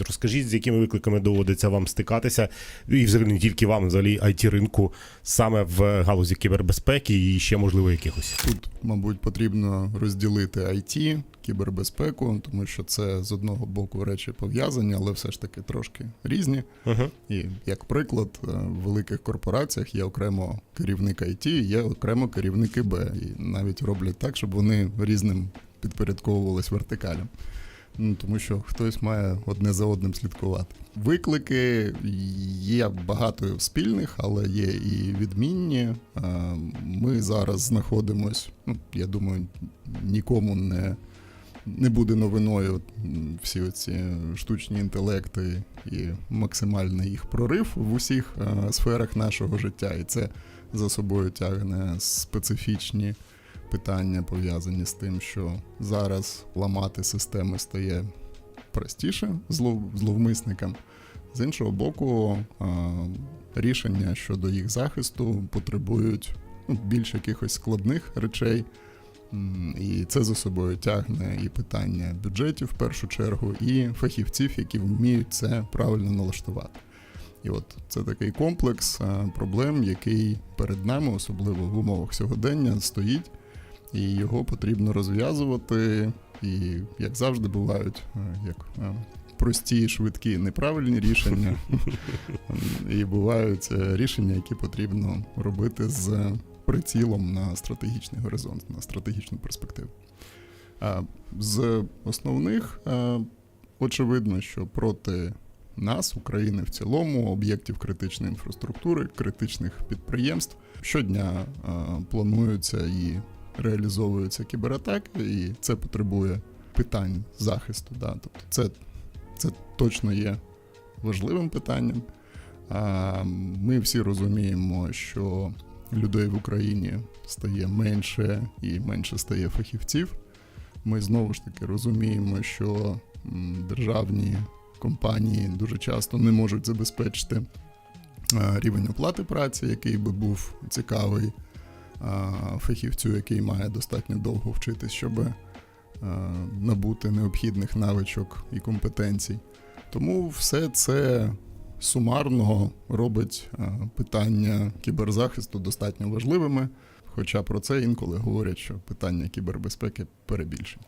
Розкажіть, з якими викликами доводиться вам стикатися, і взагалі не тільки вам, взагалі it ринку саме в галузі кібербезпеки і ще можливо якихось. Тут, мабуть, потрібно розділити IT, кібербезпеку, тому що це з одного боку речі пов'язані, але все ж таки трошки різні. Угу. І як приклад, е, в великих корпораціях є окремо керівник IT, є окремо керівник ІБ. І навіть роблять так, щоб вони різним підпорядковувались вертикалям. Ну, тому що хтось має одне за одним слідкувати. Виклики є багато спільних, але є і відмінні. Ми зараз знаходимось, ну, я думаю, нікому не, не буде новиною всі оці штучні інтелекти і максимальний їх прорив в усіх сферах нашого життя. І це за собою тягне специфічні питання, пов'язані з тим, що зараз ламати системи стає простіше злов, зловмисникам. З іншого боку, рішення щодо їх захисту потребують ну, більш якихось складних речей. І це за собою тягне і питання бюджетів в першу чергу, і фахівців, які вміють це правильно налаштувати. І от це такий комплекс проблем, який перед нами, особливо в умовах сьогодення, стоїть, і його потрібно розв'язувати. І як завжди бувають, е, як е, прості, швидкі, неправильні рішення, і бувають е, рішення, які потрібно робити з прицілом на стратегічний горизонт, на стратегічну перспективу. З основних очевидно, що проти нас, України в цілому, об'єктів критичної інфраструктури, критичних підприємств щодня плануються і реалізовуються кібератаки, і це потребує питань захисту. Да? Тобто це, це точно є важливим питанням. Ми всі розуміємо, що людей в Україні стає менше і менше стає фахівців. Ми знову ж таки розуміємо, що державні компанії дуже часто не можуть забезпечити рівень оплати праці, який би був цікавий фахівцю, який має достатньо довго вчитись, щоб е, набути необхідних навичок і компетенцій. Тому все це сумарно робить е, питання кіберзахисту достатньо важливими. Хоча про це інколи говорять, що питання кібербезпеки перебільшені.